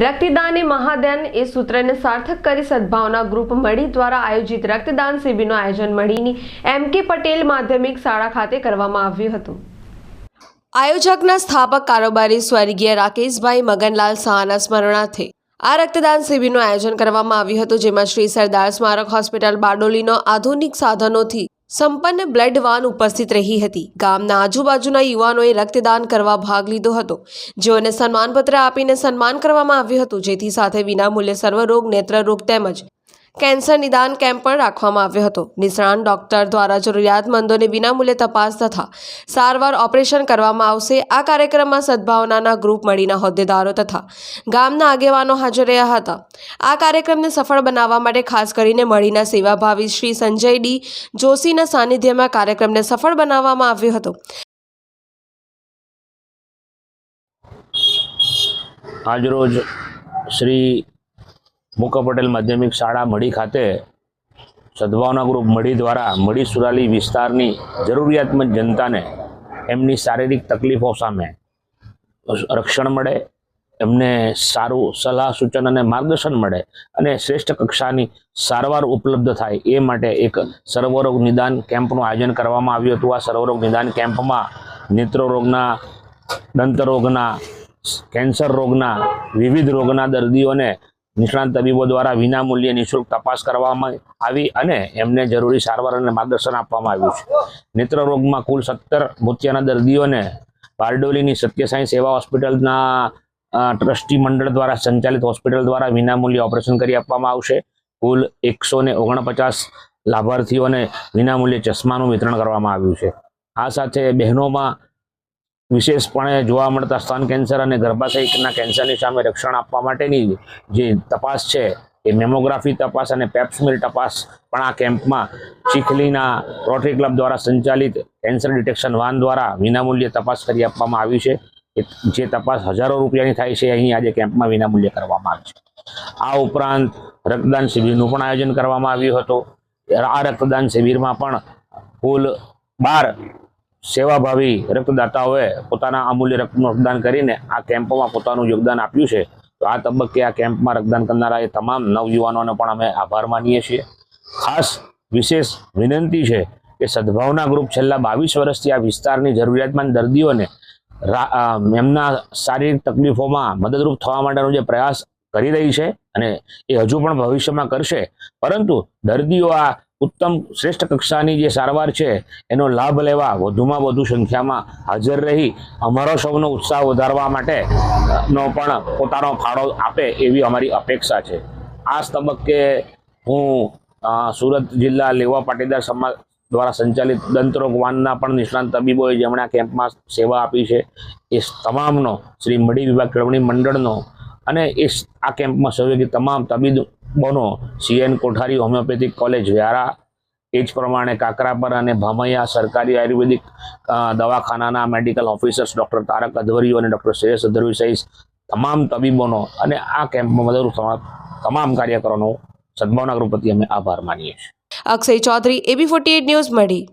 રક્તદાન એ મહાદાન એ સૂત્રને સાર્થક કરી સદભાવના ગ્રુપ મળી દ્વારા આયોજિત રક્તદાન શિબિરનું આયોજન મળીની એમ કે પટેલ માધ્યમિક શાળા ખાતે કરવામાં આવ્યું હતું. આયોજકના સ્થાપક કારોબારી સ્વર્ગીય રાકેશભાઈ મગનલાલ શાહના સ્મરણાર્થે આ રક્તદાન શિબિરનું આયોજન કરવામાં આવ્યું હતું, જેમાં શ્રી સરદાર સ્મારક હોસ્પિટલ બારડોલીનો આધુનિક સાધનોથી સંપન્ન બ્લડ વાન ઉપસ્થિત રહી હતી. ગામના આજુબાજુના યુવાનોએ રક્તદાન કરવા ભાગ લીધો હતો. જેઓને સન્માનપત્ર આપીને સન્માન કરવામાં આવ્યું હતું, જેથી સાથે વિનામૂલ્યે સર્વરોગ, નેત્રરોગ તેમજ કેન્સર નિદાન કેમ્પ પણ રાખવામાં આવ્યો હતો. નિષ્ણાંત ડોક્ટર દ્વારા જરૂરિયાતમંદોને વિનામૂલ્યે તપાસ તથા સારવાર ઓપરેશન કરવામાં આવશે. આ કાર્યક્રમમાં સદભાવનાના ગ્રુપ મળીના હોદ્દેદારો તથા ગામના આગેવાનો હાજર રહ્યા હતા. આ કાર્યક્રમને સફળ બનાવવા માટે ખાસ કરીને મળીના સેવાભાવી શ્રી સંજય ડી જોશીના સાનિધ્યમાં કાર્યક્રમને સફળ બનાવવામાં આવ્યો હતો. આજરોજ શ્રી મુક પટેલ માધ્યમિક શાળા મડી ખાતે સદભાવના ગ્રુપ મડી દ્વારા મડી સુરાલી વિસ્તારની જરૂરિયાતમંદ જનતાને એમની શારીરિક તકલીફો સામે રક્ષણ મળે, એમને સારું સલાહ સૂચન અને માર્ગદર્શન મળે અને શ્રેષ્ઠ કક્ષાની સારવાર ઉપલબ્ધ થાય એ માટે એક સર્વરોગ નિદાન કેમ્પનું આયોજન કરવામાં આવ્યું હતું. આ સર્વરોગ નિદાન કેમ્પમાં નેત્રરોગના, દંતરોગના, કેન્સર રોગના, વિવિધ રોગના દર્દીઓને નિષ્ણાંત તબીબો દ્વારા વિનામૂલ્યે નિઃશુલ્ક તપાસ કરવામાં આવી અને એમને જરૂરી સારવાર અને માર્ગદર્શન આપવામાં આવ્યું છે. નેત્રરોગમાં કુલ સત્તર મોતિયાના દર્દીઓને બારડોલીની સત્યસાઈ સેવા હોસ્પિટલના ટ્રસ્ટી મંડળ દ્વારા સંચાલિત હોસ્પિટલ દ્વારા વિનામૂલ્યે ઓપરેશન કરી આપવામાં આવશે. કુલ એકસો ને ઓગણપચાસ લાભાર્થીઓને વિનામૂલ્યે ચશ્માનું વિતરણ કરવામાં આવ્યું છે. આ સાથે બહેનોમાં વિશેષપણે જોવા મળતા સ્તન કેન્સર અને ગર્ભાશયના કેન્સરની સામે રક્ષણ આપવા માટેની જે તપાસ છે, એ મેમોગ્રાફી તપાસ અને પેપ્સમિલ તપાસ પણ આ કેમ્પમાં ચીખલીના રોટરી ક્લબ દ્વારા સંચાલિત કેન્સર ડિટેક્શન વાન દ્વારા વિનામૂલ્યે તપાસ કરી આપવામાં આવી છે. જે તપાસ હજારો રૂપિયાની થાય છે, અહીં આજે કેમ્પમાં વિનામૂલ્યે કરવામાં આવી છે. આ ઉપરાંત રક્તદાન શિબિરનું પણ આયોજન કરવામાં આવ્યું હતું. આ રક્તદાન શિબિરમાં પણ કુલ બાર સેવાભાવી રક્તદાતાઓએ પોતાના અમૂલ્ય રક્તનું રક્તદાન કરીને આ કેમ્પમાં પોતાનું યોગદાન આપ્યું છે. તો આ તબક્કે આ કેમ્પમાં રક્તદાન કરનારા એ તમામ નવયુવાનોને પણ અમે આભાર માનીએ છીએ. ખાસ વિશેષ વિનંતી છે કે સદભાવના ગ્રુપ છેલ્લા બાવીસ વર્ષથી આ વિસ્તારની જરૂરિયાતમંદ દર્દીઓને એમના શારીરિક તકલીફોમાં મદદરૂપ થવા માટેનો જે પ્રયાસ કરી રહી છે અને એ હજુ પણ ભવિષ્યમાં કરશે. પરંતુ દર્દીઓ આ ઉત્તમ શ્રેષ્ઠ કક્ષાની જે સારવાર છે, એનો લાભ લેવા વધુમાં વધુ સંખ્યામાં હાજર રહી અમારો સૌનો ઉત્સાહ વધારવા માટે નો પણ પોતાનો ફાળો આપે એવી અમારી અપેક્ષા છે. આ તબક્કે હું સુરત જિલ્લા લેવા પાટીદાર સમાજ દ્વારા સંચાલિત દંતરોગ વાનના પણ નિષ્ણાંત તબીબોએ જેમણે કેમ્પમાં સેવા આપી છે, એ તમામનો શ્રી મડી વિભાગ કેળવણી મંડળનો અને એ આ કેમ્પમાં સહયોગી તમામ તબીબોનો CN Kothari homeopathic college, Vyara, એ જ પ્રમાણે કાકરાપર અને ભામૈયા સરકારી આયુર્વેદિક દવાખાનાના medical officers doctor Tarak Adhvaryu અને ડૉક્ટર શ્રેયસ અધવરી સહિત તમામ તબીબોનો અને આ કેમ્પમાં મદદરૂપ થવા તમામ કાર્યકરોનો સદભાવના પ્રત્યે અમે આભાર માનીએ છીએ. Akshay Chaudhary AB forty news મળી